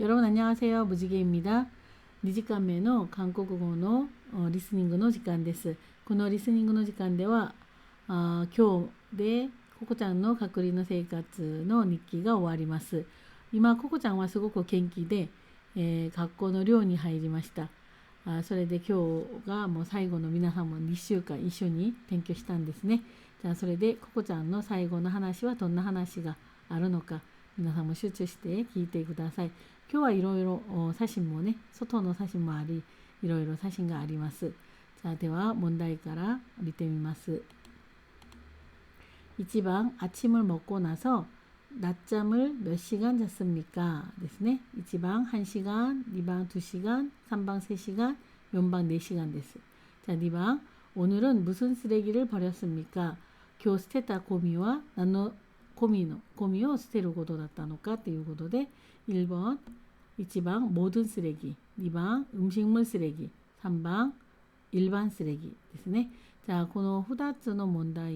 여러분 안녕하세 요. 무지개입니 다. 2時間目の韓国語のリスニングの時間です。このリスニングの時間ではあ今日でココちゃんの隔離の生活の日記が終わります。今ココちゃんはすごく元気で、えー、学校の寮に入りました。あそれで今日がもう最後の皆さんも2週間一緒に転居したんですね。じゃあそれでココちゃんの最後の話はどんな話があるのか。皆さんも集中して聞いてください。今日はいろいろお写真もね、外の写真もあり、いろいろ写真があります。じゃあでは問題から見てみます。1番아침을 먹고 나서 낮잠을 몇 시간 잤습니까? ですね. 1방 1시간, 2방 2시간, 3방 3시간, 4방 4시간 です. 자, 2방 오늘은 무슨 쓰레기를 버렸습니까? 今日捨てたゴミは何 のゴミのゴミを捨てることだったのかということで 1번 1방 모든 쓰레기 2방 음식물 쓰레기 3방 일반 쓰레기 ですね。じゃあこの2つの問題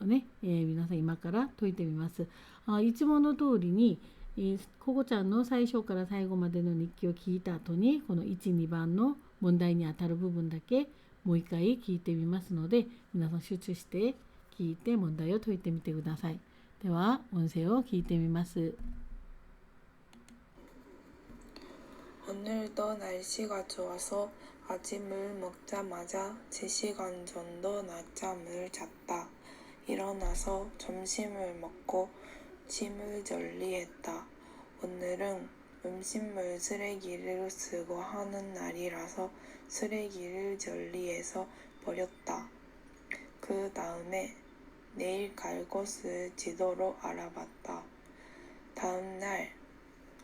をね、えー皆さん今から解いてみます。あいつもの通りに、えーココちゃんの最初から最後までの日記を聞いた後にこの1、2番の問題にあたる部分だけもう一回聞いてみますので皆さん集中して聞いて問題を解いてみてください。 では音声を聞いてみます。 오늘도 날씨가 좋아서 아침을 먹자마자 3시간 정도 낮잠을 잤다. 일어나서 점심을 먹고 짐을 정리했다. 오늘은 음식물 쓰레기를 쓰고 하는 날이라서 쓰레기를 정리해서 버렸다. 그 다음에 내일 갈 곳을 지도로 알아봤다. 다음 날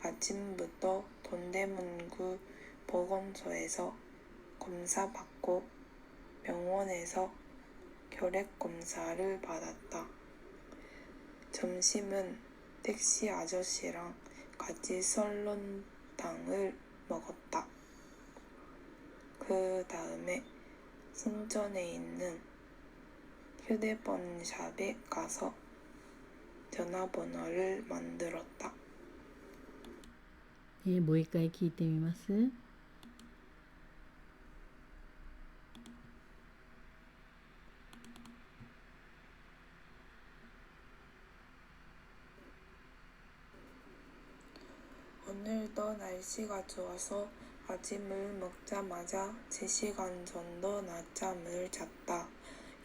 아침부터 동대문구 보건소에서 검사 받고 병원에서 혈액 검사를 받았다. 점심은 택시 아저씨랑 같이 썰렁탕을 먹었다. 그 다음에 신촌에 있는 휴대폰 샵에 가서 전화번호를 만들었다. 예, 모이까지 기대미마스. 오늘도 날씨가 좋아서 아침을 먹자마자 3시간 정도 낮잠을 잤다.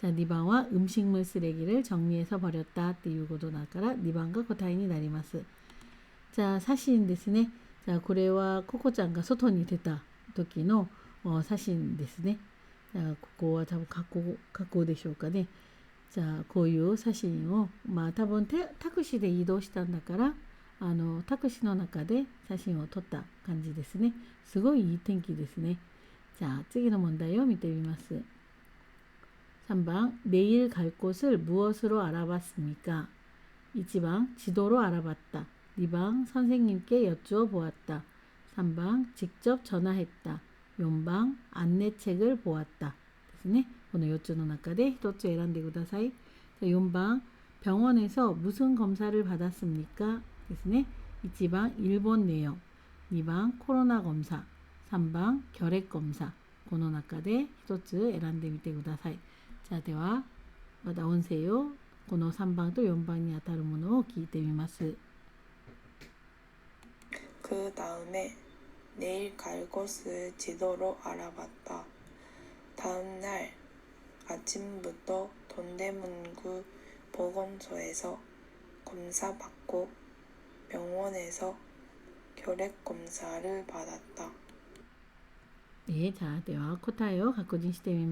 じゃあ2番は음식물 쓰레기를 정리해서 버렸다っていうことだから2番が答えになります。じゃあ写真ですね。じゃあこれはココちゃんが外に出た時のお写真ですね。じゃあここは多分加工加工でしょうかね。じゃあこういう写真をまあ多分テタクシーで移動したんだからあのタクシーの中で写真を撮った感じですね。すごいいい天気ですね。じゃあ次の問題を見てみます。 3번 내일 갈 곳을 무엇으로 알아봤습니까? 1번 지도로 알아봤다. 2번 선생님께 여쭈어 보았다. 3번 직접 전화했다. 4번 안내책을 보았다. ですね。この4つの中で1つ選んでください。4番 병원에서 무슨 검사를 받았습니까? ですね。1番 일본 내용 2번 코로나 검사 3번 결핵 검사 この中で1つ選んでみてください。 じゃあではまた音声をこの3番と4番にあたるものを聞いてみます。 그 다음에 내일 갈 곳을 지도로 알아봤다. 다음 날 아침부터 동대문구 보건소에서 검사 받고 병원에서 혈액 검사를 받았다. えーじゃあでは答えを確認してみ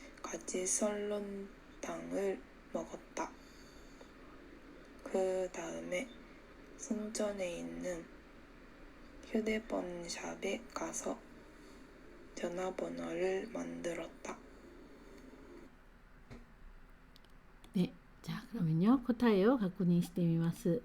가지 설렁탕을 먹었다. 그 다음에 순천에 있는 휴대폰 샵에 가서 전화번호를 만들었다. 네, 자 그러면요 코타예요 가꾸니 시대미마스.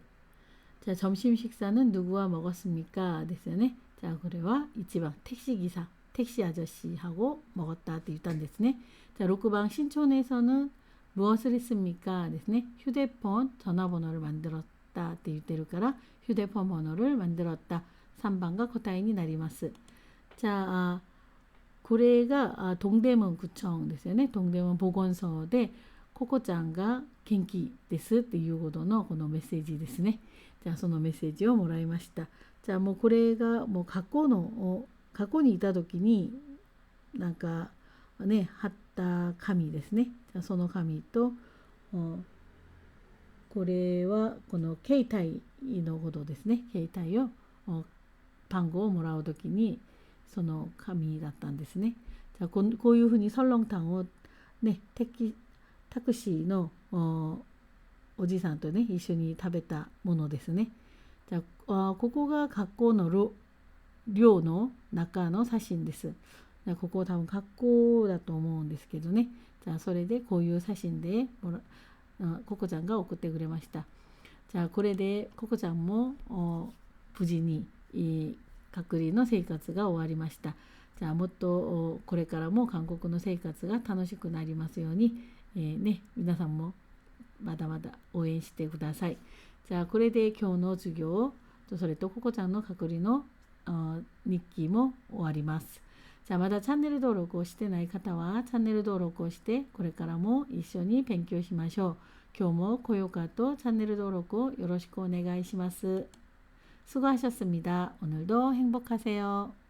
자 점심 식사는 누구와 먹었습니까? 됐어요 네? 자, 그래와 이치방 택시 기사 택시 아저씨하고 먹었다 って言ったんですね. 자, 6번 신촌에서는 무엇을 했습니까? ですね. 휴대폰 전화번호를 만들었다 って言ってるから 휴대폰 번호를 만들었다. 3번가 코타인이 なります. 자, 아, これがあ 동대문 구청 ですよね. 동대문 보건소でココちゃんが元気ですっていうことのこのメッセージですね。じゃあそのメッセージをもらいました。じゃあもうこれがもう過去の 過去にいた時になんかね貼った紙ですね。その紙とこれはこの携帯のことですね。携帯をお番号をもらう時にその紙だったんですね。じゃここういうふうにソロンタンをね適タクシーのおじさんとね一緒に食べたものですね。じゃあここが学校のろ寮の中の写真です。ここ多分学校だと思うんですけどね。じゃあそれでこういう写真でもらココちゃんが送ってくれました。じゃあこれでココちゃんも無事に隔離の生活が終わりました。じゃあもっとこれからも韓国の生活が楽しくなりますように、えーね、皆さんもまだまだ応援してください。じゃあこれで今日の授業とそれとココちゃんの隔離の日記も終わります。じゃあまだチャンネル登録をしてない方はチャンネル登録をしてこれからも一緒に勉強しましょう。今日も高評価とチャンネル登録をよろしくお願いします。수고하셨습니다. 오늘도 행복하세요.